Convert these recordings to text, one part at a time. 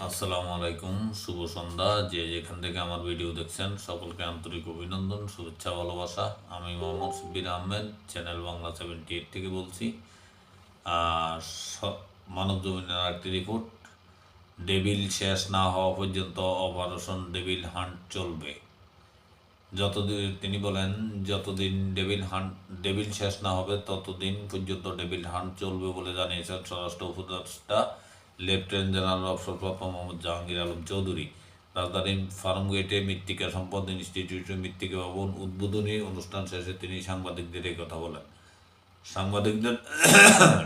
আসসালামু আলাইকুম, শুভ সন্ধ্যা। যে যেখান থেকে আমার ভিডিও দেখছেন, সকলকে আন্তরিক অভিনন্দন, শুভেচ্ছা, ভালোবাসা। আমি Mohammad Subir Ahmed, channel Bangla seventy eight থেকে বলছি। মানব জমিনের আরেকটি রিপোর্ট ডেবিল শেষ না হওয়া পর্যন্ত অপারেশন ডেবিল হান্ট চলবে। যতদিন তিনি বলেন, যতদিন ডেভিল হান্ট, ডেভিল শেষ না হবে, ততদিন পর্যন্ত ডেভিল হান্ট চলবে বলে জানিয়েছেন স্বরাষ্ট্র উপদেষ্টা লেফটেন্যান্ট জেনারেল অবসরপ্রাপ্ত মোহাম্মদ জাহাঙ্গীর আলম চৌধুরী, রাজধানীর ফার্মগেটে মৃত্তিকা সম্পদ ইনস্টিটিউটের মৃত্তিকা ভবন উদ্বোধনী অনুষ্ঠান শেষে তিনি সাংবাদিকদের এই কথা বলেন। সাংবাদিকদের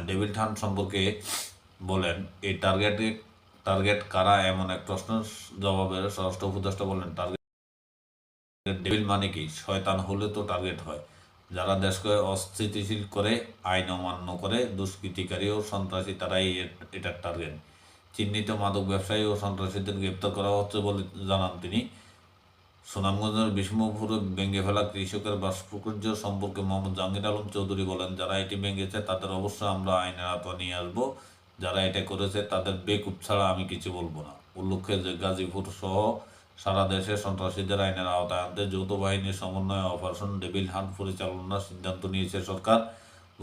ডেভিল হান্ট সম্পর্কে বলেন এই টার্গেটে টার্গেট কারা? এমন এক প্রশ্ন জবাবে স্বরাষ্ট্র উপদেষ্টা বলেন টার্গেট ডেভিল মানে কি? শয়তান হলে তো টার্গেট হয়। যারা দেশকে অস্থিতিশীল করে আইন অমান্য করে, দুষ্কৃতিকারী ও সন্ত্রাসী, তারাই এটার টার্গেট চিহ্নিত মাদক ব্যবসায়ী ও সন্ত্রাসীদের গ্রেপ্তার করা হচ্ছে বলে জানান তিনি। সুনামগঞ্জের বিষ্ণুপুরে ভেঙে ফেলা কৃষকের বাষ্পকর্য সম্পর্কে মোহাম্মদ জাহাঙ্গীর আলম চৌধুরী বলেন, যারা এটি ভেঙেছে, তাদের অবশ্যই আমরা আইনের আওতা নিয়ে আসব। যারা এটা করেছে, তাদের বেকুব ছাড়া আমি কিছু বলব না। উল্লেখ্য যে গাজীপুর সহ সারা দেশে সন্ত্রাসীদের আইনের আওতায় আনতে যৌথ বাহিনীর সমন্বয়ে অপারেশন ডেভিল হান্ট পরিচালনার সিদ্ধান্ত নিয়েছে সরকার।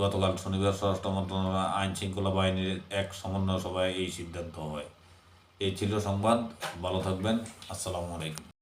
গতকাল শনিবার স্বরাষ্ট্র মন্ত্রণালয় আইন শৃঙ্খলা বাহিনীর এক সমন্বয় সভায় এই সিদ্ধান্ত হয়। এই ছিল সংবাদ। ভালো থাকবেন। আসসালামু আলাইকুম।